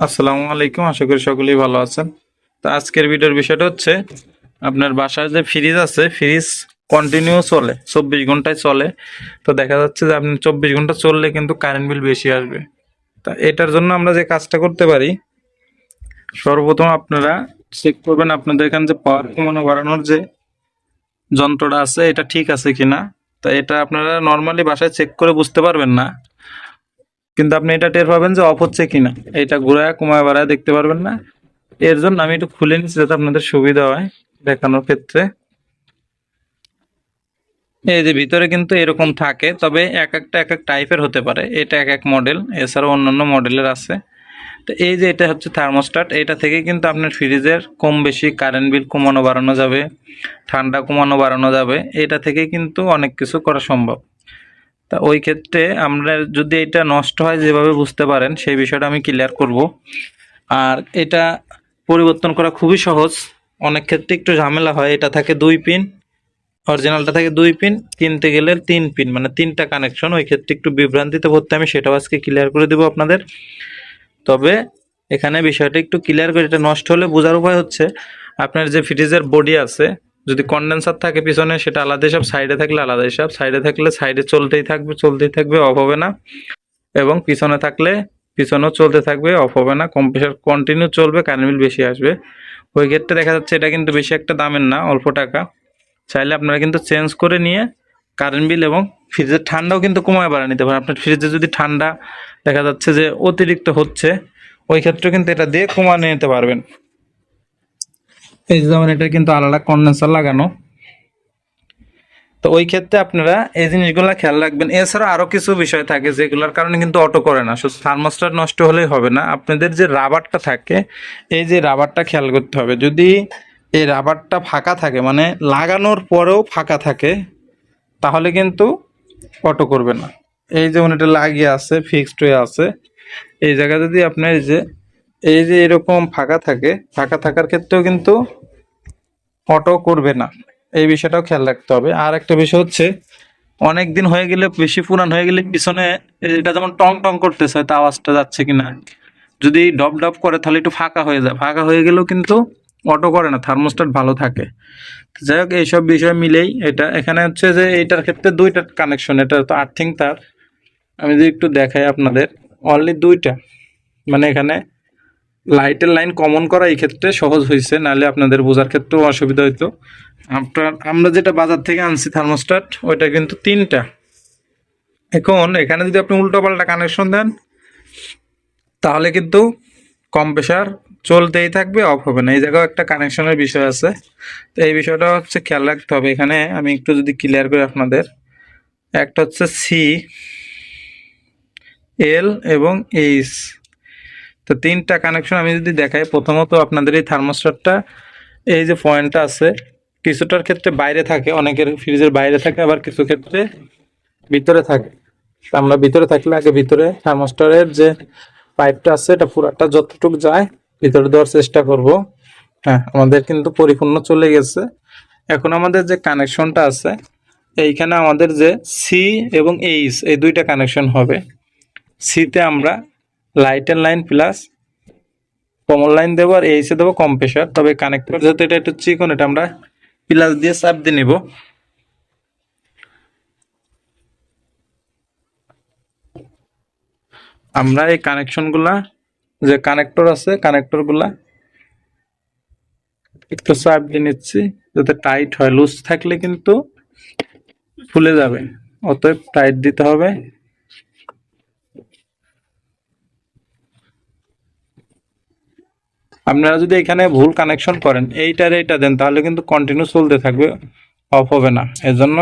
আসসালামু আলাইকুম, আশা করি সকলেই ভালো আছেন। তো আজকের ভিডিওর বিষয়টা হচ্ছে, আপনার বাসায় যে ফ্রিজ আছে ফ্রিজ কন্টিনিউ চলে, চব্বিশ ঘন্টায় চলে। তো দেখা যাচ্ছে যে আপনি চব্বিশ ঘণ্টা চললে কিন্তু কারেন্ট বিল বেশি আসবে। তা এটার জন্য আমরা যে কাজটা করতে পারি, সর্বপ্রথম আপনারা চেক করবেন আপনাদের এখানে যে পাওয়ার কমানো, বাড়ানোর যে যন্ত্রটা আছে, এটা ঠিক আছে কিনা। তা এটা আপনারা নর্মালি বাসায় চেক করে বুঝতে পারবেন না। কিন্তু আপনি এটা টের পাবেন যে অফ হচ্ছে কিনা। এটা ঘুরায় কমায় বাড়ায় দেখতে পারবেন না। এর জন্য আমি একটু খুলে নিচ্ছি যাতে আপনাদের সুবিধা হয় দেখানোর ক্ষেত্রে। এই যে ভিতরে কিন্তু এরকম থাকে, তবে এক একটা এক এক টাইপের হতে পারে। এটা এক এক মডেল এছাড়াও অন্যান্য মডেলের আছে। তো এই যে এটা হচ্ছে থার্মোস্ট্যাট এটা থেকে কিন্তু আপনার ফ্রিজের কম বেশি কারেন্ট বিল কমানো বাড়ানো যাবে, ঠান্ডা কমানো বাড়ানো যাবে। এটা থেকে কিন্তু অনেক কিছু করা সম্ভব। তা ওই ক্ষেত্রে আমরা যদি এটা নষ্ট হয় যেভাবে বুঝতে পারেন, সেই বিষয়টা আমি ক্লিয়ার করব। আর এটা পরিবর্তন করা খুবই সহজ। অনেক ক্ষেত্রে একটু ঝামেলা হয়। এটা থাকে দুই পিন অরিজিনালটা থাকে দুই পিন, কিনতে গেলে তিন পিন মানে তিনটা কানেকশন ওই ক্ষেত্রে একটু বিভ্রান্তিতে পড়তে আমি সেটাও আজকে ক্লিয়ার করে দেবো আপনাদের। তবে এখানে বিষয়টা একটু ক্লিয়ার করে, এটা নষ্ট হলে বোঝার উপায় হচ্ছে, আপনার যে ফ্রিজের বডি আছে যদি কন্ডেন্সার থাকে পিছনে, সেটা আলাদা হিসাব সাইডে থাকলে আলাদা হিসাব সাইডে থাকলে সাইডে চলতেই থাকবে চলতেই থাকবে অফ হবে না। এবং পিছনে থাকলে, পিছনেও চলতে থাকবে অফ হবে না। কম্প্রেসার কন্টিনিউ চলবে কারেন্ট বিল বেশি আসবে। ওই ক্ষেত্রে দেখা যাচ্ছে এটা কিন্তু বেশি একটা দামের না, অল্প টাকা। চাইলে আপনারা কিন্তু চেঞ্জ করে নিয়ে কারেন্ট বিল এবং ফ্রিজের ঠান্ডাও কিন্তু কমায় বাড়া নিতে পারেন। আপনার ফ্রিজে যদি ঠান্ডা দেখা যাচ্ছে যে অতিরিক্ত হচ্ছে, ওই ক্ষেত্রে কিন্তু এটা দিয়ে কমানো নিতে পারবেন। এই যেমন এটা কিন্তু আলাদা কন্ডেন্সার লাগানো। তো ওই ক্ষেত্রে আপনারা এই জিনিসগুলো খেয়াল রাখবেন। এছাড়া আরও কিছু বিষয় থাকে যেগুলোর কারণে কিন্তু অটো করে না। শুধু থার্মোস্টার নষ্ট হলেই হবে না। আপনাদের যে রাবারটা থাকে, এই যে রাবারটা খেয়াল করতে হবে। যদি এই রাবারটা ফাঁকা থাকে মানে লাগানোর পরেও ফাঁকা থাকে, তাহলে কিন্তু অটো করবে না। এই যেমন এটা লাগিয়ে আছে ফিক্সড হয়ে আছে। এই জায়গায় যদি আপনার এই যে এই যে এরকম ফাঁকা থাকে, ফাঁকা থাকার ক্ষেত্রেও কিন্তু অটো করবে না। এই বিষয়টাও খেয়াল রাখতে হবে। আর একটা বিষয় হচ্ছে, অনেক দিন হয়ে গেলে, বেশি পুরান হয়ে গেলে পিছনে এটা যেমন টং টং করতেছে, হয়তো আওয়াজটা যাচ্ছে কিনা। যদি ডব ডব করে, তাহলে একটু ফাঁকা হয়ে যায়। ফাঁকা হয়ে গেলেও কিন্তু অটো করে না থার্মোস্ট্যাট ভালো থাকে। যাই হোক, এইসব বিষয় মিলেই এটা। এখানে হচ্ছে যে, এইটার ক্ষেত্রে দুইটা কানেকশন এটা তো আর্থিং তার। আমি যদি একটু দেখাই আপনাদের অনলি দুইটা। মানে এখানে লাইটের লাইন কমন করা এই ক্ষেত্রে সহজ হয়েছে, নাহলে আপনাদের বোঝার ক্ষেত্রেও অসুবিধা হইতো। আপনার, আমরা যেটা বাজার থেকে আনছি থার্মোস্ট্যাট, ওইটা কিন্তু তিনটা। এখন এখানে যদি আপনি উল্টো পাল্টা কানেকশন দেন, তাহলে কিন্তু কম্প্রেসার চলতেই থাকবে অফ হবে না। এই জায়গায় একটা কানেকশনের বিষয় আছে। তো এই বিষয়টা হচ্ছে খেয়াল রাখতে হবে। এখানে আমি একটু যদি ক্লিয়ার করি আপনাদের, একটা হচ্ছে সি এল এবং এইচ তো তিনটা কানেকশন আমি যদি দেখাই, প্রথমত আপনাদের এই থার্মোস্টারটা এই যে পয়েন্টটা আছে, কিছুটার ক্ষেত্রে বাইরে থাকে, অনেকের ফ্রিজের বাইরে থাকে, আবার কিছু ক্ষেত্রে ভিতরে থাকে। আমরা ভিতরে থাকলে আগে ভিতরে থার্মোস্টারের যে পাইপটা আছে, এটা পুরাটা যতটুকু যায়, ভিতরে দেওয়ার চেষ্টা করব। হ্যাঁ আমাদের কিন্তু পরিপূর্ণ চলে গেছে। এখন আমাদের যে কানেকশনটা আছে, এইখানে আমাদের যে সি এবং এইচ এই দুইটা কানেকশন হবে। সিতে আমরা লাইটের লাইন প্লাস কমন লাইন দেবো আর এইচে দেবো কম্প্রেসার তবে কানেক্টর যেহেতু এটা একটু চিকন, এটা আমরা প্লাস দিয়ে চাপ দিয়ে নিব। আমরা এই কানেকশনগুলা যে কানেক্টর আছে কানেক্টরগুলা একটু চাপ দিয়ে নিচ্ছি, যাতে টাইট হয়। লুজ থাকলে কিন্তু ফুলে যাবে, অতএব টাইট দিতে হবে। আপনারা যদি এখানে ভুল কানেকশন করেন, এইটার এইটা দেন, তাহলে কিন্তু কন্টিনিউ চলতে থাকবে অফ হবে না। এজন্য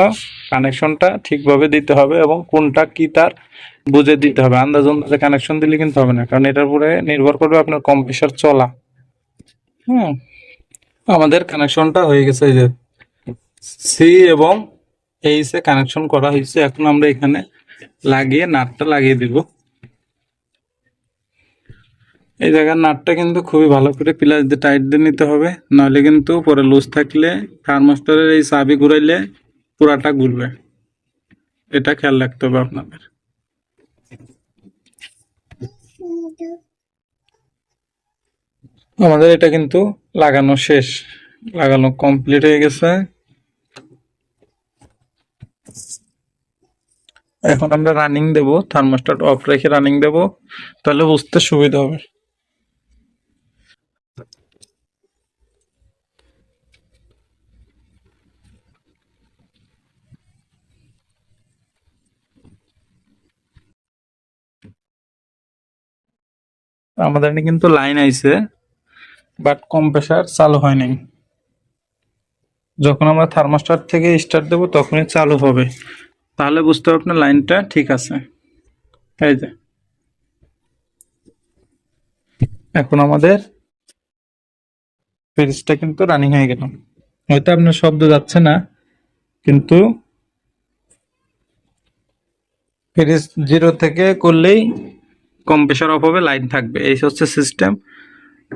কানেকশনটা ঠিকভাবে দিতে হবে এবং কোনটা কি তার বুঝে দিতে হবে। আন্দাজ আন্দাজে কানেকশন দিলে কিন্তু হবে না, কারণ এটার উপরে নির্ভর করবে আপনার কম্প্রেসার চলা। হুম, আমাদের কানেকশনটা হয়ে গেছে যে সি এবং এইচ এ কানেকশন করা হয়েছে। এখন আমরা এখানে লাগিয়ে নাটটা লাগিয়ে দিব। এই জায়গার নাটটা কিন্তু খুবই ভালো করে প্লাস দিয়ে টাইট দিয়ে নিতে হবে। নাহলে কিন্তু পরে লুজ থাকলে থার্মোস্টারের এই চাবি ঘুরাইলে পুরাটা ঘুরবে। এটা খেয়াল রাখতে হবে আপনাদের। আমাদের এটা কিন্তু লাগানো শেষ। লাগানো কমপ্লিট হয়ে গেছে। এখন আমরা রানিং দেব থার্মোস্ট্যাট অফ রেখে রানিং দেব, তাহলে বুঝতে সুবিধা হবে। আমাদের কিন্তু লাইন আইছে বাট কম্প্রেসার চালু হয় নাই। যখন আমরা থার্মোস্ট্যাট থেকে স্টার্ট দেব, তখনই চালু হবে। তাহলে বুঝতে হবে আপনার লাইনটা ঠিক আছে। এই যে। এখন আমাদের ফ্রিজটা কিন্তু রানিং হয়ে গেল। হয়তো আপনার শব্দ যাচ্ছে না, কিন্তু ফ্রিজ জিরো থেকে করলেই কম্প্রেসার অফ হবে লাইন থাকবে। এই হচ্ছে সিস্টেম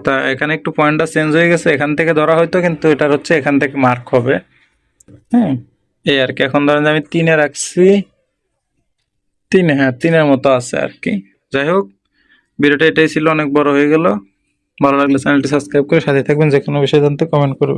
তা এখানে একটু পয়েন্টটা চেঞ্জ হয়ে গেছে, এখান থেকে ধরা হয়তো কিন্তু এটার হচ্ছে এখান থেকে মার্ক হবে। হ্যাঁ এই আর কি। এখন ধরেন আমি তিনে রাখছি, তিনে হ্যাঁ তিনের মতো আছে আর কি। যাই হোক, ভিডিওটা এটাই ছিল, অনেক বড় হয়ে গেল। ভালো লাগলে চ্যানেলটি সাবস্ক্রাইব করে সাথে থাকবেন, যে কোনো বিষয় জানতে কমেন্ট করবেন।